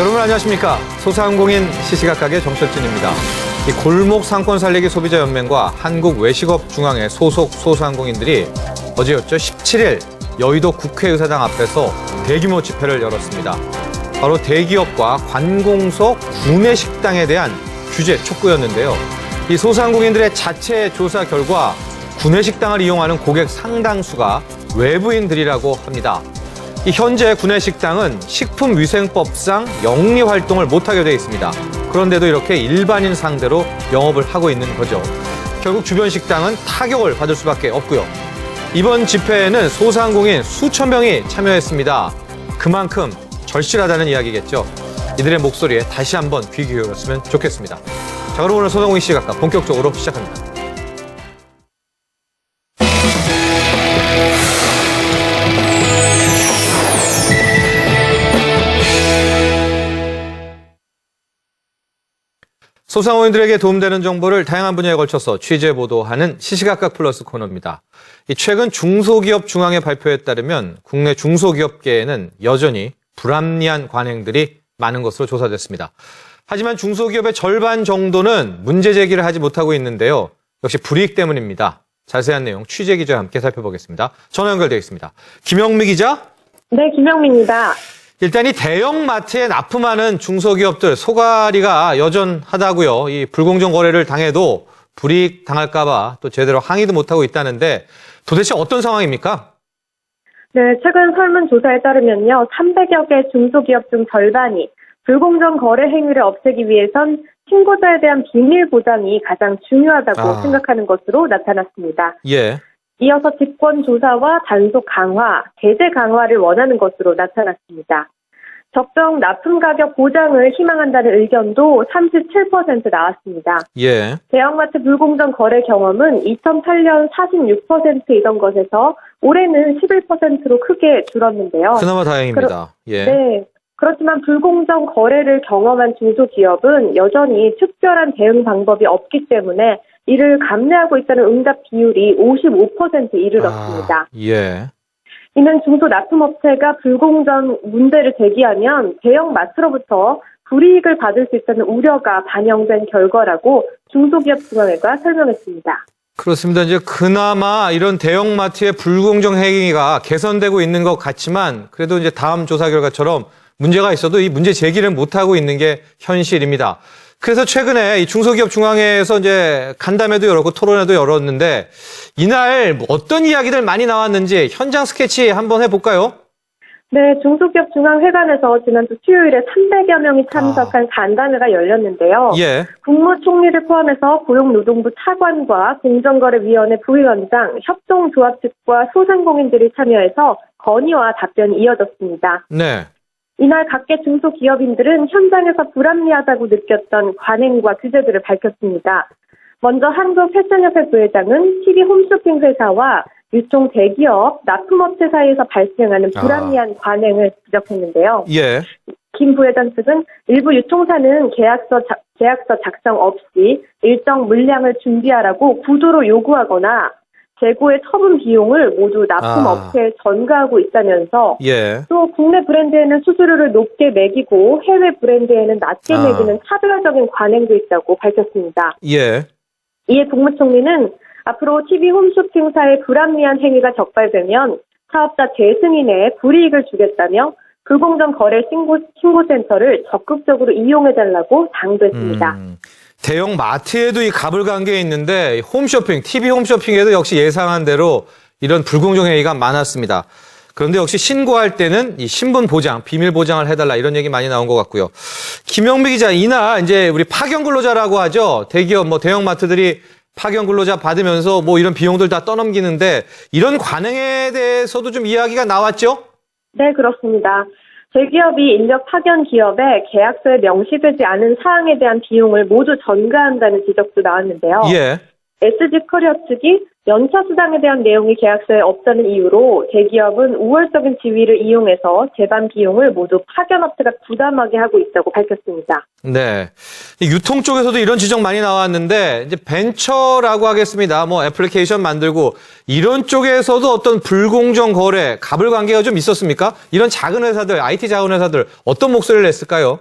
여러분 안녕하십니까 소상공인 시시각각의 정철진입니다. 이 골목 상권 살리기 소비자 연맹과 한국 외식업 중앙회 소속 소상공인들이 어제였죠 17일 여의도 국회의사당 앞에서 대규모 집회를 열었습니다. 바로 대기업과 관공서 구내 식당에 대한 규제 촉구였는데요. 이 소상공인들의 자체 조사 결과 구내 식당을 이용하는 고객 상당수가 외부인들이라고 합니다. 이 현재 구내식당은 식품위생법상 영리 활동을 못하게 되어 있습니다. 그런데도 이렇게 일반인 상대로 영업을 하고 있는 거죠. 결국 주변 식당은 타격을 받을 수밖에 없고요. 이번 집회에는 소상공인 수천 명이 참여했습니다. 그만큼 절실하다는 이야기겠죠. 이들의 목소리에 다시 한번 귀 기울였으면 좋겠습니다. 자, 그럼 오늘 소상공인 시각과 본격적으로 시작합니다. 소상공인들에게 도움되는 정보를 다양한 분야에 걸쳐서 취재 보도하는 시시각각 플러스 코너입니다. 이 최근 중소기업 중앙회 발표에 따르면 국내 중소기업계에는 여전히 불합리한 관행들이 많은 것으로 조사됐습니다. 하지만 중소기업의 절반 정도는 문제 제기를 하지 못하고 있는데요. 역시 불이익 때문입니다. 자세한 내용 취재 기자와 함께 살펴보겠습니다. 전화 연결되어 있습니다. 김영미 기자. 네, 김영미입니다. 일단 이 대형 마트에 납품하는 중소기업들 소가리가 여전하다고요. 이 불공정 거래를 당해도 불이익 당할까봐 또 제대로 항의도 못하고 있다는데 도대체 어떤 상황입니까? 네, 최근 설문조사에 따르면요, 300여 개 중소기업 중 절반이 불공정 거래 행위를 없애기 위해선 신고자에 대한 비밀 보장이 가장 중요하다고 아. 생각하는 것으로 나타났습니다. 예. 이어서 직권 조사와 단속 강화, 제재 강화를 원하는 것으로 나타났습니다. 적정 납품 가격 보장을 희망한다는 의견도 37% 나왔습니다. 예. 대형마트 불공정 거래 경험은 2008년 46%이던 것에서 올해는 11%로 크게 줄었는데요. 그나마 다행입니다. 예. 네. 그렇지만 불공정 거래를 경험한 중소기업은 여전히 특별한 대응 방법이 없기 때문에 이를 감내하고 있다는 응답 비율이 55%에 이르렀습니다. 아, 예. 이는 중소 납품업체가 불공정 문제를 제기하면 대형 마트로부터 불이익을 받을 수 있다는 우려가 반영된 결과라고 중소기업 중앙회가 설명했습니다. 그렇습니다. 이제 그나마 이런 대형마트의 불공정 행위가 개선되고 있는 것 같지만 그래도 이제 다음 조사 결과처럼 문제가 있어도 이 문제 제기를 못하고 있는 게 현실입니다. 그래서 최근에 이 중소기업 중앙회에서 이제 간담회도 열었고 토론회도 열었는데 이날 뭐 어떤 이야기들 많이 나왔는지 현장 스케치 한번 해볼까요? 네, 중소기업 중앙회관에서 지난주 수요일에 300여 명이 참석한 간담회가 열렸는데요. 예. 국무총리를 포함해서 고용노동부 차관과 공정거래위원회 부위원장, 협동조합 측과 소상공인들이 참여해서 건의와 답변이 이어졌습니다. 네. 이날 각계 중소기업인들은 현장에서 불합리하다고 느꼈던 관행과 규제들을 밝혔습니다. 먼저 한국패션협회 부회장은 TV 홈쇼핑 회사와 유통 대기업, 납품업체 사이에서 발생하는 불합리한 관행을 지적했는데요. 예. 김 부회장 측은 일부 유통사는 계약서, 자- 계약서 작성 없이 일정 물량을 준비하라고 구도로 요구하거나 재고의 처분 비용을 모두 납품업체에 전가하고 있다면서 예. 또 국내 브랜드에는 수수료를 높게 매기고 해외 브랜드에는 낮게 아. 매기는 차별적인 관행도 있다고 밝혔습니다. 예. 이에 국무총리는 앞으로 TV 홈쇼핑사의 불합리한 행위가 적발되면 사업자 재승인에 불이익을 주겠다며 불공정 거래 신고, 신고센터를 적극적으로 이용해달라고 당부했습니다. 음, 대형 마트에도 이 가불관계 있는데 홈쇼핑, TV 홈쇼핑에도 역시 예상한 대로 이런 불공정 행위가 많았습니다. 그런데 역시 신고할 때는 이 신분 보장, 비밀 보장을 해달라 이런 얘기 많이 나온 것 같고요. 김영미 기자, 이날 이제 우리 파견 근로자라고 하죠. 대기업, 뭐 대형 마트들이 파견 근로자 받으면서 뭐 이런 비용들 다 떠넘기는데 이런 관행에 대해서도 좀 이야기가 나왔죠? 네, 그렇습니다. 대기업이 인력 파견 기업에 계약서에 명시되지 않은 사항에 대한 비용을 모두 전가한다는 지적도 나왔는데요. 예. SG 커리어 측이 연차 수당에 대한 내용이 계약서에 없다는 이유로 대기업은 우월적인 지위를 이용해서 재반 비용을 모두 파견업체가 부담하게 하고 있다고 밝혔습니다. 네. 이 유통 쪽에서도 이런 지적 많이 나왔는데, 이제 벤처라고 하겠습니다. 뭐 애플리케이션 만들고, 이런 쪽에서도 어떤 불공정 거래, 가불 관계가 좀 있었습니까? 이런 작은 회사들, IT 작은 회사들, 어떤 목소리를 냈을까요?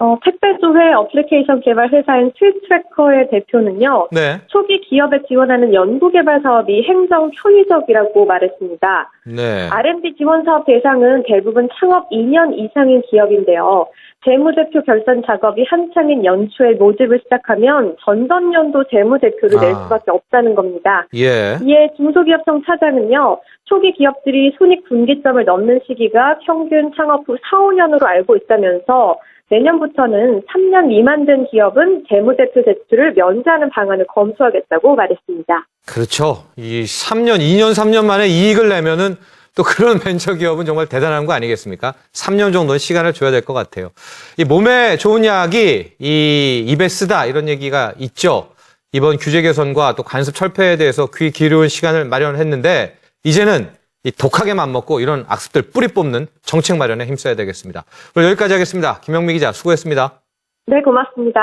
어, 택배 조회 어플리케이션 개발 회사인 스위트트래커의 대표는요. 네. 초기 기업에 지원하는 연구개발 사업이 행정 편의적이라고 말했습니다. 네. R&D 지원 사업 대상은 대부분 창업 2년 이상인 기업인데요. 재무대표 결산 작업이 한창인 연초에 모집을 시작하면 전전년도 재무대표를 낼 아. 수밖에 없다는 겁니다. 예. 이에 중소기업청 차장은요, 초기 기업들이 손익 분기점을 넘는 시기가 평균 창업 후 4, 5년으로 알고 있다면서 내년부터는 3년 미만 된 기업은 재무대표 제출을 면제하는 방안을 검토하겠다고 말했습니다. 그렇죠. 이 3년, 2년, 3년 만에 이익을 내면은 또 그런 벤처 기업은 정말 대단한 거 아니겠습니까? 3년 정도는 시간을 줘야 될 것 같아요. 이 몸에 좋은 약이 이 입에 쓰다 이런 얘기가 있죠. 이번 규제 개선과 또 간섭 철폐에 대해서 귀 기울인 시간을 마련했는데 이제는 이 독하게 맘먹고 이런 악습들 뿌리 뽑는 정책 마련에 힘써야 되겠습니다. 오늘 여기까지 하겠습니다. 김영미 기자 수고했습니다. 네, 고맙습니다.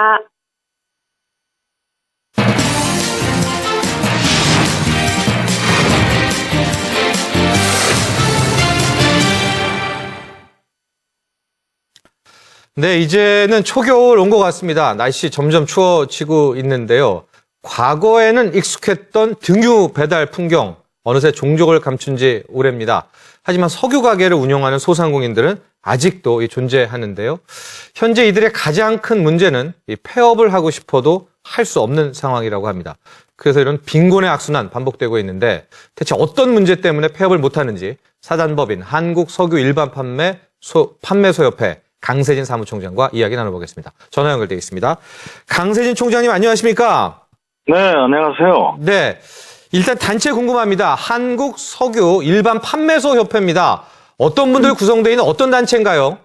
네, 이제는 초겨울 온 것 같습니다. 날씨 점점 추워지고 있는데요. 과거에는 익숙했던 등유 배달 풍경, 어느새 종족을 감춘 지 오래입니다. 하지만 석유 가게를 운영하는 소상공인들은 아직도 이 존재하는데요. 현재 이들의 가장 큰 문제는 이 폐업을 하고 싶어도 할 수 없는 상황이라고 합니다. 그래서 이런 빈곤의 악순환 반복되고 있는데 대체 어떤 문제 때문에 폐업을 못하는지 사단법인 한국석유 일반 판매 소, 판매소협회 강세진 사무총장과 이야기 나눠보겠습니다. 전화 연결돼 있습니다. 강세진 총장님 안녕하십니까? 네, 안녕하세요. 네. 일단 단체 궁금합니다. 한국 석유 일반 판매소 협회입니다. 어떤 분들 구성되어 있는 어떤 단체인가요?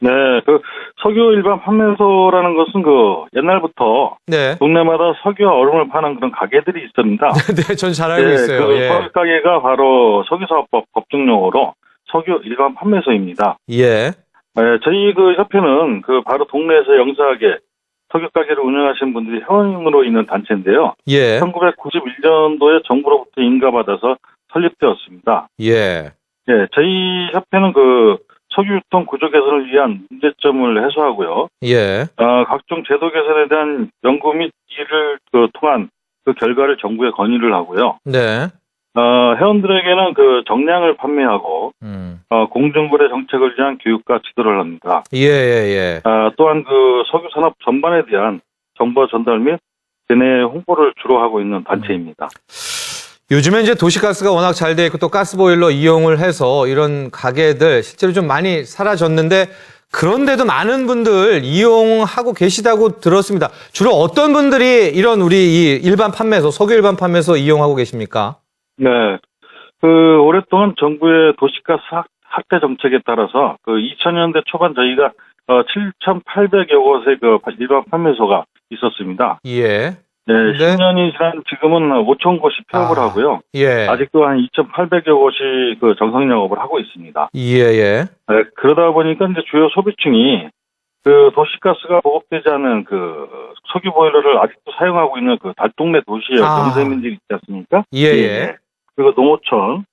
네, 그 석유 일반 판매소라는 것은 그 옛날부터 네. 동네마다 석유와 얼음을 파는 그런 가게들이 있습니다. 네, 전 잘 알고 네, 있어요. 그 예. 석유 가게가 바로 석유사업법 법정용어로 석유 일반 판매소입니다. 예. 네, 저희 그 협회는 그 바로 동네에서 영세하게 석유 가게를 운영하시는 분들이 회원으로 있는 단체인데요. 예. 1991년도에 정부로부터 인가받아서 설립되었습니다. 예. 예, 저희 협회는 그 석유 유통 구조 개선을 위한 문제점을 해소하고요. 예. 어, 각종 제도 개선에 대한 연구 및 이를 그 통한 그 결과를 정부에 건의를 하고요. 네. 어, 회원들에게는 그 정량을 판매하고 음. 어, 공정거래 정책을 위한 교육과 지도를 합니다. 예, 예, 예. 어, 또한 그 석유 산업 전반에 대한 정보 전달 및 대내 홍보를 주로 하고 있는 단체입니다. 요즘에 이제 도시가스가 워낙 잘 돼 있고 또 가스보일러 이용을 해서 이런 가게들 실제로 좀 많이 사라졌는데 그런데도 많은 분들 이용하고 계시다고 들었습니다. 주로 어떤 분들이 이런 우리 이 일반 판매소, 석유 일반 판매소 이용하고 계십니까? 네. 그 오랫동안 정부의 도시가스 확- 확대 정책에 따라서 그 2000년대 초반 저희가 어 7,800여 곳의 그 일반 판매소가 있었습니다. 예. 네, 네. 10년이 지난 지금은 5천 곳이 폐업을 아. 하고요. 예. 아직도 한 2,800여 곳이 그 정상 영업을 하고 있습니다. 예, 예. 네, 그러다 보니까 이제 주요 소비층이 그 도시가스가 보급되지 않은 그 석유 보일러를 아직도 사용하고 있는 그 달동네 도시의 아. 영세민들이 있지 않습니까? 예, 예. 그리고 농어촌,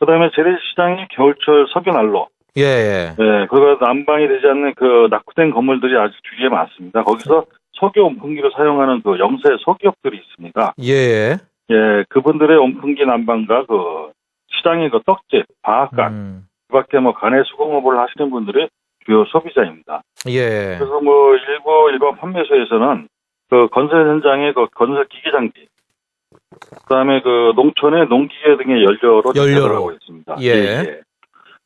그 다음에 재래시장이 겨울철 석유난로, 예, 예. 네, 그리고 난방이 되지 않는 그 낙후된 건물들이 아주 주위에 많습니다. 거기서 석유 온풍기를 사용하는 그 영세 석유업들이 있습니다. 예, 예. 예, 그분들의 온풍기 난방과 그 시장의 그 떡집, 방앗간, 음. 그 밖에 뭐 간의 수공업을 하시는 분들의 주요 소비자입니다. 예. 그래서 뭐 일부 일반 판매소에서는 그 건설 현장의 그 건설 기계 장비, 그다음에 그 농촌의 농기계 등의 연료로 연료로. 대체를 하고 있습니다. 예.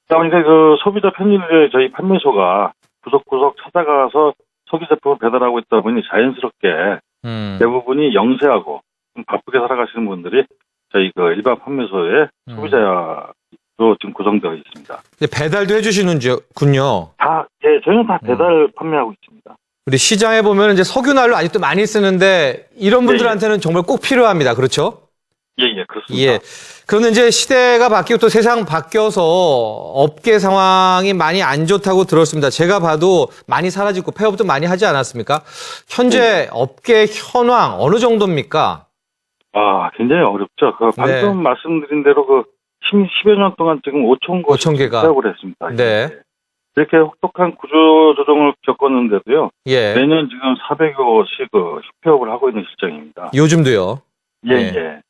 그러니까 그 소비자 편의를 저희 판매소가 구석구석 찾아가서 석유 제품을 배달하고 있다 보니 자연스럽게 음. 대부분이 영세하고 좀 바쁘게 살아가시는 분들이 저희 그 일반 판매소의 음. 소비자로 지금 구성되어 있습니다. 배달도 해주시는군요. 다, 예, 저희는 다 음. 배달 판매하고 있습니다. 우리 시장에 보면 이제 석유난로 아직도 많이 쓰는데 이런 네, 분들한테는 정말 꼭 필요합니다. 그렇죠? 예, 예, 그렇습니다. 예. 그런데 이제 시대가 바뀌고 또 세상 바뀌어서 업계 상황이 많이 안 좋다고 들었습니다. 제가 봐도 많이 사라지고 폐업도 많이 하지 않았습니까? 현재 업계 현황 어느 정도입니까? 아, 굉장히 어렵죠. 그 방금 네. 말씀드린 대로 그 10, 여년 동안 지금 5천 곳 5천 개가. 폐업을 했습니다. 네. 이렇게 혹독한 구조 조정을 겪었는데도요. 예. 매년 지금 400여 곳이 그 휴폐업을 하고 있는 실정입니다. 요즘도요. 예, 네. 예.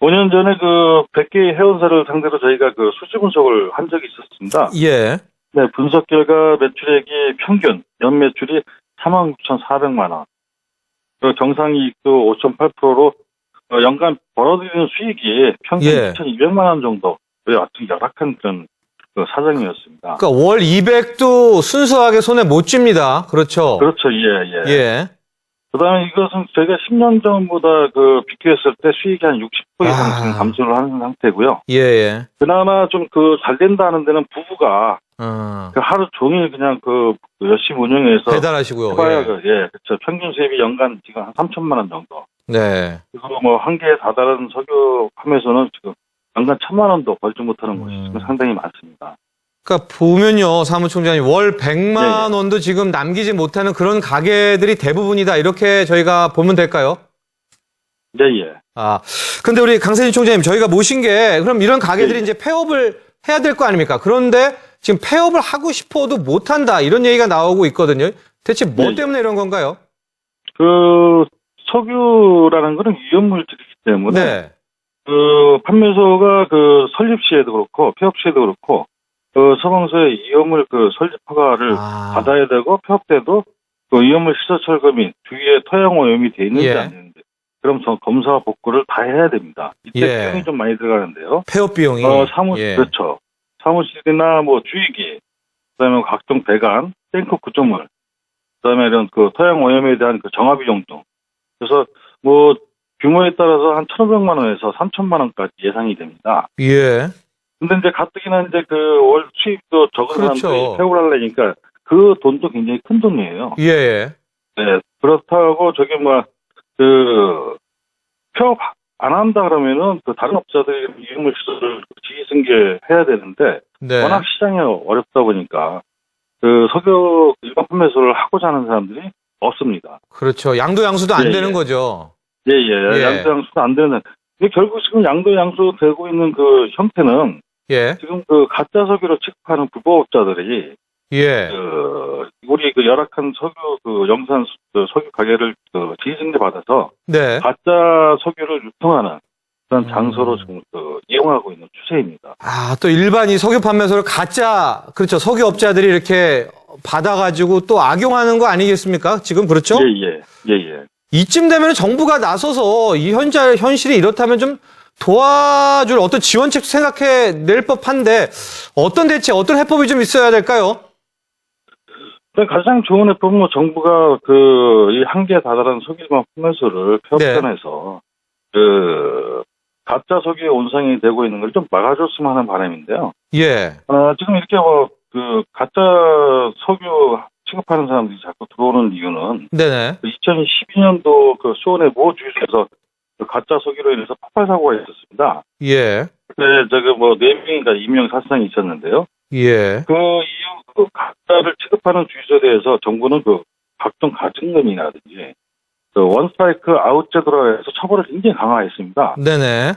5년 전에 그 100개의 회원사를 상대로 저희가 그 수지 분석을 한 적이 있었습니다. 예. 네, 분석 결과 매출액이 평균 연 매출이 46,400만 원. 그 경상이익도 5.8%로 어, 연간 벌어들이는 수익이 평균 예. 2,200만 원 정도. 의 아주 열악한 그런 그 사정이었습니다. 그러니까 월 200도 순수하게 손에 못 쥡니다. 그렇죠. 그렇죠, 예, 예. 예. 그다음에 이것은 저희가 10년 전보다 그 비교했을 때 수익이 한 60% 이상 아. 감소를 하는 상태고요. 예, 예. 그나마 좀 그 잘 된다 하는 데는 부부가 어. 그 하루 종일 그냥 그 열심히 운영해서 배달하시고요. 해봐야 예. 그, 예, 그렇죠. 평균 수입이 연간 지금 한 3천만 원 정도. 네. 그리고 뭐 한개에 다다른 석유 판매소는 지금 연간 천만 원도 벌지 못하는 곳이 음. 지금 상당히 많습니다. 그러니까 보면요, 사무총장님 월 100만 예, 원도 지금 남기지 못하는 그런 가게들이 대부분이다. 이렇게 저희가 보면 될까요? 예, 예. 아, 근데 우리 강세진 총장님, 저희가 모신 게, 그럼 이런 가게들이 예. 이제 폐업을 해야 될 거 아닙니까? 그런데 지금 폐업을 하고 싶어도 못 한다. 이런 얘기가 나오고 있거든요. 대체 뭐 예, 예. 때문에 이런 건가요? 그 석유라는 거는 위험 물질이기 때문에 네. 그 판매소가 그 설립 시에도 그렇고 폐업 시에도 그렇고 그 서방서에 위험물 그 설립 허가를 아, 받아야 되고 폐업 때도 그 위험물 시설 철거및 주위에 토양 오염이 돼 있는지 예. 안 되는지 그럼 저 검사 복구를 다 해야 됩니다. 이때 예. 비용이 좀 많이 들어가는데요. 폐업 비용이. 어 사무 예. 그렇죠. 사무실이나 뭐 주위기 그다음에 각종 배관, 탱크 구조물 그다음에 이런 그 토양 오염에 대한 그 정화 비용 등 그래서 뭐 규모에 따라서 한 1,500만 원에서 3천만 원까지 예상이 됩니다. 예. 근데 이제 가뜩이나 이제 그 월 수입도 적은 그렇죠. 사람들이 세월 하려니까 그 돈도 굉장히 큰 돈이에요. 예, 예. 네, 그렇다고 저기 뭐그 폐업 안 한다 그러면은 그 다른 업자들이 이용물 시설을 지휘 승계해야 되는데 네. 워낙 시장이 어렵다 보니까 그 석유 일반 판매소를 하고자 하는 사람들이 없습니다. 그렇죠. 양도 양수도 안 예, 되는 예. 거죠. 예 예 예. 양도 양수도 안 되는. 근데 결국 지금 양도 양수 되고 있는 그 형태는 예. 지금 그 가짜 석유로 취급하는 불법업자들이 예. 그 우리 그 열악한 석유 그 영산 수- 그 석유 가게를 그 지휘승계 받아서 네. 가짜 석유를 유통하는 그런 음. 장소로 지금 그 이용하고 있는 추세입니다. 아, 또 일반 이 석유 판매소를 가짜, 그렇죠. 석유업자들이 이렇게 받아가지고 또 악용하는 거 아니겠습니까? 지금 그렇죠? 예 예 예 예. 이쯤 되면 정부가 나서서 이 현재, 현실이 이렇다면 좀 도와줄 어떤 지원책 생각해 낼 법한데 어떤 대책, 어떤 해법이 좀 있어야 될까요? 가장 좋은 해법은 뭐 정부가 그 이 한계에 다다른 석유만 판매소를 폐업전해서 그 가짜 석유의 온상이 되고 있는 걸 좀 막아줬으면 하는 바람인데요. 예. 어, 지금 이렇게 뭐 그 가짜 석유 취급하는 사람들이 자꾸 들어오는 이유는 네네. 2012년도 그 수원의 모 주유소에서 그 가짜 석유로 인해서 폭발 사고가 있었습니다. 예. 그때 저기 뭐네 명인가 이명 사상이 있었는데요. 예. 그 이후 그 가짜를 취급하는 주유소에 대해서 정부는 그 각종 가증금이라든지 그 원스트라이크 아웃 제도로 해서 처벌을 굉장히 강화했습니다. 네네.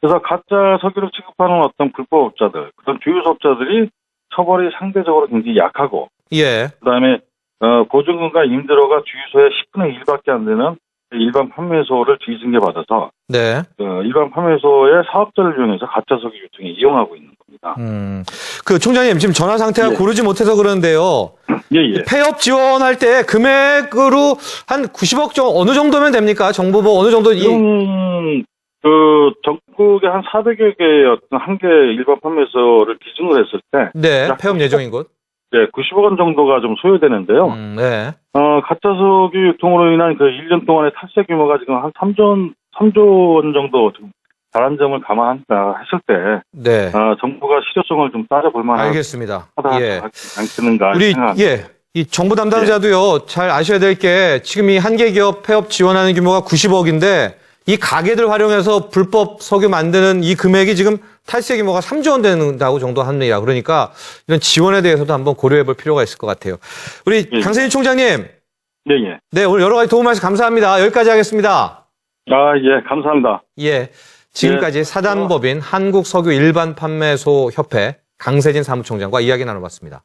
그래서 가짜 석유를 취급하는 어떤 불법업자들, 그런 주유소업자들이 처벌이 상대적으로 굉장히 약하고, 예. 그 다음에, 어, 보증금과 임대료가 주유소의 10분의 1밖에 안 되는 일반 판매소를 지승계 받아서, 네. 어, 일반 판매소의 사업자를 이용해서 가짜 석유 유통에 이용하고 있는 겁니다. 음. 그 총장님 지금 전화 상태가 예. 고르지 못해서 그러는데요. 예, 예. 폐업 지원할 때 금액으로 한 90억 정도 어느 정도면 됩니까? 정부 뭐 어느 정도 이 지금, 그, 전국에 한 400여 개의 어떤 한개 일반 판매소를 기준으로 했을 때, 네, 약 폐업 예정인 곳. 네, 90억 원 정도가 좀 소요되는데요. 음, 네. 어, 가짜 석유 유통으로 인한 그 1년 동안의 탈세 규모가 지금 한 3조 원, 3조 원 정도 좀 다른 점을 감안한다 했을 때, 네. 어, 정부가 실효성을 좀 따져볼 만하다 알겠습니다. 예. 않겠는가 우리 생각합니다. 예. 이 정부 담당자도요. 잘 아셔야 될 게 지금 이 한계 기업 폐업 지원하는 규모가 90억인데 이 가게들 활용해서 불법 석유 만드는 이 금액이 지금 탈세 규모가 3조 원 된다고 정도 합니다. 그러니까 이런 지원에 대해서도 한번 고려해 볼 필요가 있을 것 같아요. 우리 예. 강세진 총장님, 예, 예. 네 오늘 여러 가지 도움 말씀 감사합니다. 여기까지 하겠습니다. 아, 예, 감사합니다. 예. 지금까지 사단법인 한국석유 일반판매소 협회 강세진 사무총장과 이야기 나눠봤습니다.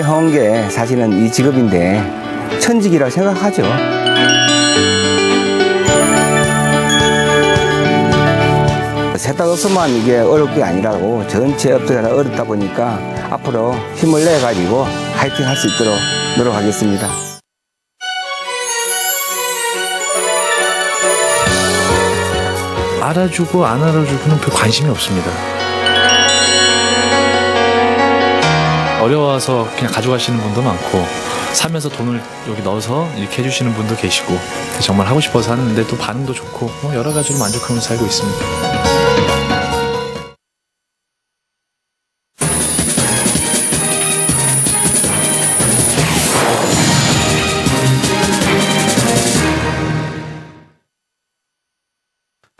해온 게 사실은 이 직업인데 천직이라 생각하죠. 세탁 업소만 이게 어려운 게 아니라고 전체 업체가 다 어렵다 보니까 앞으로 힘을 내 가지고 화이팅 할 수 있도록 노력하겠습니다. 알아주고 안 알아주고는 별 관심이 없습니다. 어려워서 그냥 가져가시는 분도 많고 사면서 돈을 여기 넣어서 이렇게 해주시는 분도 계시고 정말 하고 싶어서 하는데 또 반응도 좋고 뭐 여러 가지로 만족하면서 살고 있습니다.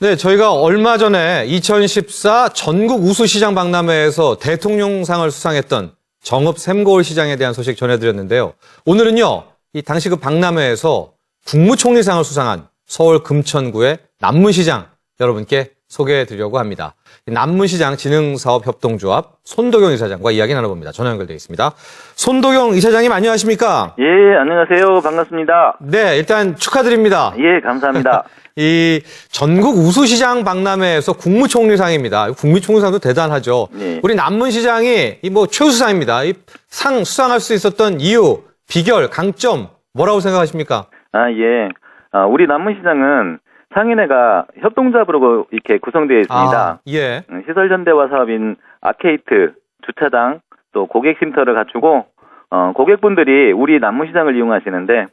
네, 저희가 얼마 전에 2014 전국 우수시장 박람회에서 대통령상을 수상했던 정읍 샘거울 시장에 대한 소식 전해드렸는데요. 오늘은요, 이 당시 그 박람회에서 국무총리상을 수상한 서울 금천구의 남문시장 여러분께 소개해 드리려고 합니다. 남문시장 진흥사업협동조합 손도경 이사장과 이야기 나눠봅니다. 전화 연결되어 있습니다. 손도경 이사장님 안녕하십니까? 예, 안녕하세요. 반갑습니다. 네, 일단 축하드립니다. 예, 감사합니다. 이 전국 우수시장 박람회에서 국무총리상입니다. 국무총리상도 대단하죠. 네. 우리 남문시장이 이 뭐 최우수상입니다. 이 상 수상할 수 있었던 이유, 비결, 강점 뭐라고 생각하십니까? 아, 예. 아, 우리 남문시장은 상인회가 협동조합으로 이렇게 구성되어 있습니다. 아, 예. 음, 시설 현대화 사업인 아케이트, 주차장, 또 고객 쉼터를 갖추고 어, 고객분들이 우리 남문시장을 이용하시는데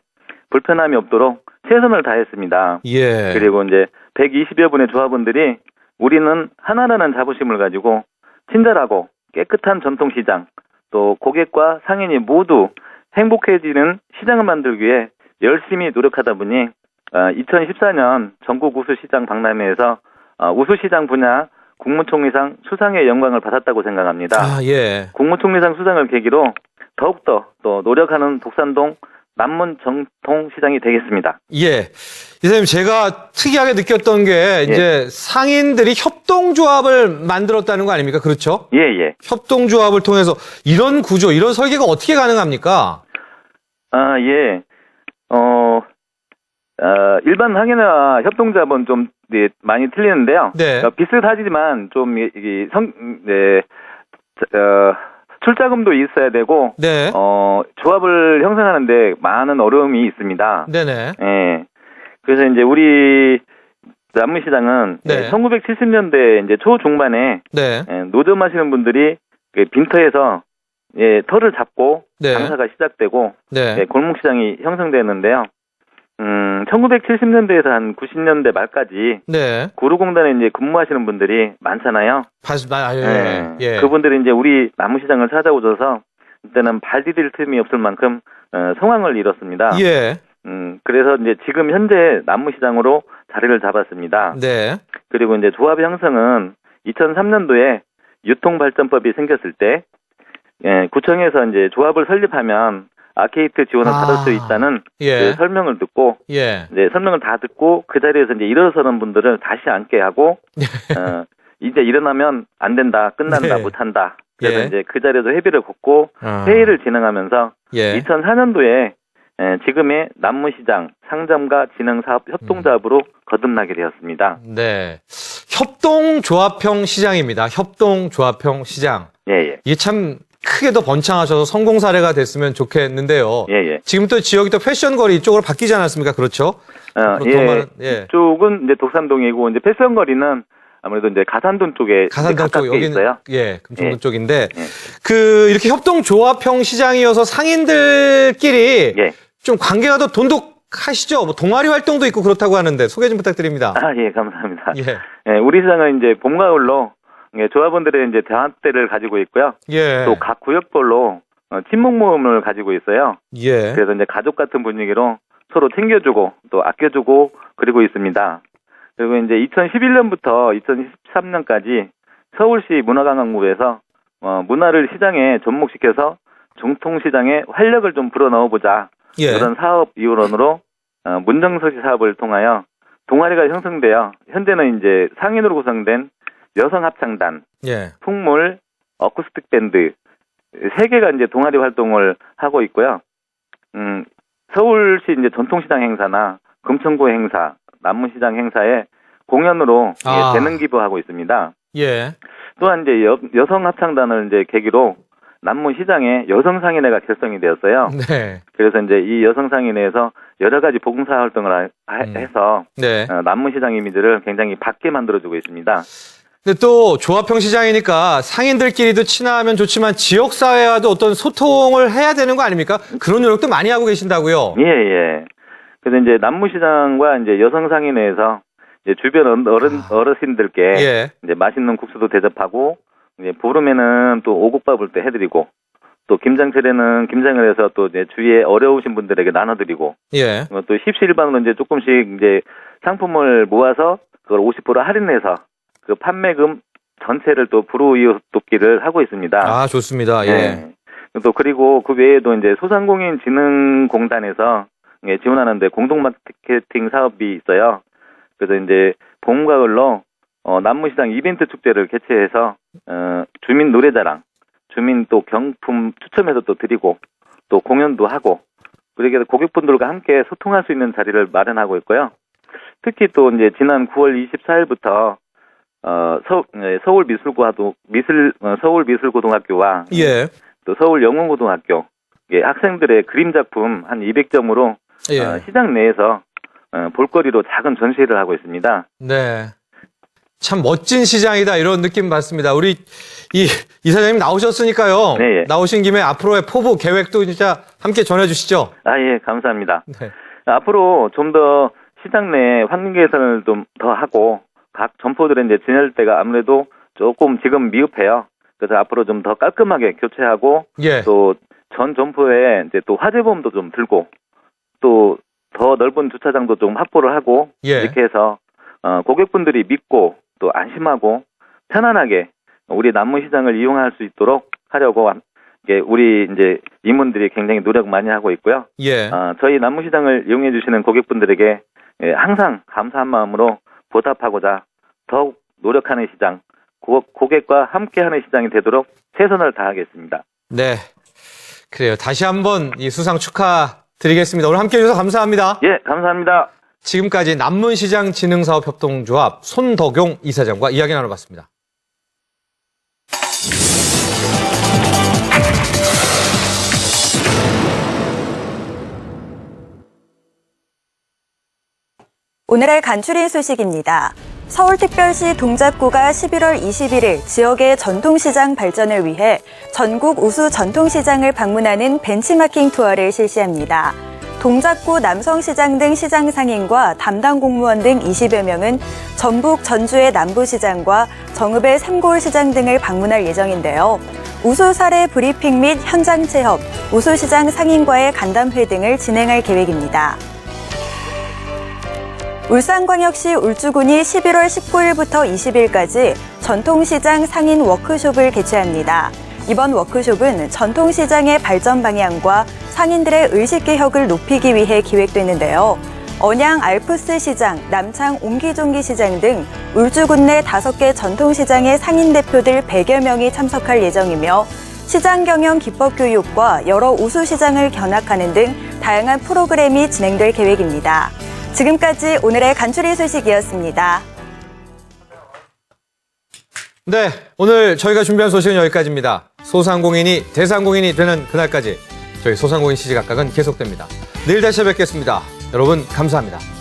불편함이 없도록 최선을 다했습니다. 예. 그리고 이제 120여 분의 조합원들이 우리는 하나라는 자부심을 가지고 친절하고 깨끗한 전통시장, 또 고객과 상인이 모두 행복해지는 시장을 만들기 위해 열심히 노력하다 보니 2014년 전국 우수시장 박람회에서 어, 우수시장 분야 국무총리상 수상의 영광을 받았다고 생각합니다. 아, 예. 국무총리상 수상을 계기로 더욱더 또 노력하는 독산동 남문 정통 시장이 되겠습니다. 예. 이사님 제가 특이하게 느꼈던 게 예. 이제 상인들이 협동조합을 만들었다는 거 아닙니까? 그렇죠? 예, 예. 협동조합을 통해서 이런 구조, 이런 설계가 어떻게 가능합니까? 아, 예. 어, 어, 일반 상인회와 협동조합은 좀 네, 많이 틀리는데요. 네. 어, 비슷하지만 좀 이- 이 성, 네, 어, 출자금도 있어야 되고 네. 어, 조합을 형성하는데 많은 어려움이 있습니다. 네네. 예. 그래서 이제 우리 남문시장은 네. 1970년대 이제 초중반에 네. 예, 노점하시는 분들이 그 빈터에서 예, 터를 잡고 네. 장사가 시작되고 네. 예, 골목시장이 형성되었는데요. 음, 1970년대에서 한 90년대 말까지 네. 구루공단에 이제 근무하시는 분들이 많잖아요. 다시, 아, 예. 예. 예. 그분들이 이제 우리 남문시장을 찾아오셔서 그때는 발 디딜 틈이 없을 만큼 어, 성황을 이뤘습니다. 예. 음, 그래서 이제 지금 현재 남문시장으로 자리를 잡았습니다. 네. 그리고 이제 조합 형성은 2003년도에 유통발전법이 생겼을 때, 예, 구청에서 이제 조합을 설립하면 아케이트 지원을 아. 받을 수 있다는 예. 그 설명을 듣고, 예. 이제 설명을 다 듣고 그 자리에서 이제 일어서는 분들을 다시 앉게 하고, 어, 이제 일어나면 안 된다, 끝난다, 네. 못한다. 그래서 예. 이제 그 자리에서 회비를 걷고 아. 회의를 진행하면서 예. 2004년도에 예, 지금의 남문시장 상점과 진흥사업 협동조합으로 거듭나게 되었습니다. 네. 협동조합형 시장입니다. 협동조합형 시장. 예, 예. 이게 참 크게 더 번창하셔서 성공 사례가 됐으면 좋겠는데요. 예, 예. 지금 또 지역이 또 패션 거리 이쪽으로 바뀌지 않았습니까? 그렇죠? 더 예. 많은- 예. 이쪽은 이제 독산동이고 이제 패션 거리는 아무래도 이제 가산동 쪽에 가산동 쪽 여기는 있어요. 예, 금천동 예. 쪽인데 예. 그 이렇게 협동 조합형 시장이어서 상인들끼리 예. 좀 관계가 더 돈독하시죠? 뭐 동아리 활동도 있고 그렇다고 하는데 소개 좀 부탁드립니다. 아, 예, 감사합니다. 예. 예, 우리 시장은 이제 봄, 가을로 예, 조합원들의 이제 대화대를 가지고 있고요. 예. 또 각 구역별로 어, 친목 모임을 가지고 있어요. 예. 그래서 이제 가족 같은 분위기로 서로 챙겨주고 또 아껴주고 그리고 있습니다. 그리고 이제 2011년부터 2013년까지 서울시 문화관광부에서 어, 문화를 시장에 접목시켜서 정통시장에 활력을 좀 불어넣어보자 예. 그런 사업 이원으로 어, 문정서시 사업을 통하여 동아리가 형성되어 현재는 이제 상인으로 구성된 여성 합창단, 예. 풍물, 어쿠스틱 밴드 세 개가 이제 동아리 활동을 하고 있고요. 음, 서울시 이제 전통시장 행사나 금천구 행사, 남문시장 행사에 공연으로 아. 재능 기부하고 있습니다. 예. 또한 이제 여, 여성 합창단을 이제 계기로 남문 시장에 여성 상인회가 결성이 되었어요. 네. 그래서 이제 이 여성 상인회에서 여러 가지 봉사 활동을 하- 하- 음. 해서 네. 어, 남문 시장 이미지를 굉장히 밝게 만들어주고 있습니다. 근데 또 조합형 시장이니까 상인들끼리도 친하면 좋지만 지역 사회와도 어떤 소통을 해야 되는 거 아닙니까? 그런 노력도 많이 하고 계신다고요. 예, 예. 그래서 이제 남무시장과 이제 여성 상인회에서 이제 주변 어른, 어르신들께 아. 예. 이제 맛있는 국수도 대접하고, 이제 보름에는 또 오곡밥을 또 해드리고, 또 김장철에는 김장을 해서 또 이제 주위에 어려우신 분들에게 나눠드리고, 예. 어, 또 십시일반으로 이제 조금씩 이제 상품을 모아서 그걸 50% 할인해서 그 판매금 전체를 또 불우이웃 돕기를 하고 있습니다. 아, 좋습니다. 예. 네. 또 그리고 그 외에도 이제 소상공인 진흥공단에서 예, 지원하는데 공동 마케팅 사업이 있어요. 그래서 이제 봄과 가을로 어, 남무시장 이벤트 축제를 개최해서 어, 주민 노래자랑, 주민 또 경품 추첨해서 또 드리고 또 공연도 하고 그렇게 고객분들과 함께 소통할 수 있는 자리를 마련하고 있고요. 특히 또 이제 지난 9월 24일부터 어, 서, 예, 서울 미술고도 미술 어, 서울 미술고등학교와 예. 또 서울 영문고등학교 예, 학생들의 그림 작품 한 200점으로 예. 어, 시장 내에서 어, 볼거리로 작은 전시회를 하고 있습니다. 네. 참 멋진 시장이다 이런 느낌 받습니다. 우리 이 이사장님 나오셨으니까요. 네, 예. 나오신 김에 앞으로의 포부 계획도 진짜 함께 전해주시죠. 아, 예, 감사합니다. 네. 앞으로 좀 더 시장 내 환경 개선을 좀 더 하고 각 점포들의 이제 진열 때가 아무래도 조금 지금 미흡해요. 그래서 앞으로 좀 더 깔끔하게 교체하고 예. 또전 점포에 이제 또 화재보험도 좀 들고 또 더 넓은 주차장도 좀 확보를 하고 예. 이렇게 해서 어, 고객분들이 믿고 또 안심하고 편안하게 우리 남문 시장을 이용할 수 있도록 하려고 함- 이게 우리 이제 임원들이 굉장히 노력 많이 하고 있고요. 예. 어, 저희 남문시장을 이용해 주시는 고객분들에게 예, 항상 감사한 마음으로 보답하고자 더욱 노력하는 시장, 고, 고객과 함께하는 시장이 되도록 최선을 다하겠습니다. 네. 그래요. 다시 한번 이 수상 축하드리겠습니다. 오늘 함께 해 주셔서 감사합니다. 예, 감사합니다. 지금까지 남문시장 진흥사업협동조합 손덕용 이사장과 이야기 나눠봤습니다. 오늘의 간추린 소식입니다. 서울특별시 동작구가 11월 21일 지역의 전통시장 발전을 위해 전국 우수 전통시장을 방문하는 벤치마킹 투어를 실시합니다. 동작구 남성시장 등 시장 상인과 담당 공무원 등 20여 명은 전북 전주의 남부시장과 정읍의 삼골시장 등을 방문할 예정인데요. 우수 사례 브리핑 및 현장 체험, 우수시장 상인과의 간담회 등을 진행할 계획입니다. 울산광역시 울주군이 11월 19일부터 20일까지 전통시장 상인 워크숍을 개최합니다. 이번 워크숍은 전통시장의 발전 방향과 상인들의 의식개혁을 높이기 위해 기획됐는데요. 언양 알프스 시장, 남창 옹기종기 시장 등 울주군 내 5개 전통시장의 상인 대표들 100여 명이 참석할 예정이며 시장 경영 기법 교육과 여러 우수 시장을 견학하는 등 다양한 프로그램이 진행될 계획입니다. 지금까지 오늘의 간추린 소식이었습니다. 네, 오늘 저희가 준비한 소식은 여기까지입니다. 소상공인이 대상공인이 되는 그날까지 저희 소상공인 시시각각은 계속됩니다. 내일 다시 뵙겠습니다. 여러분 감사합니다.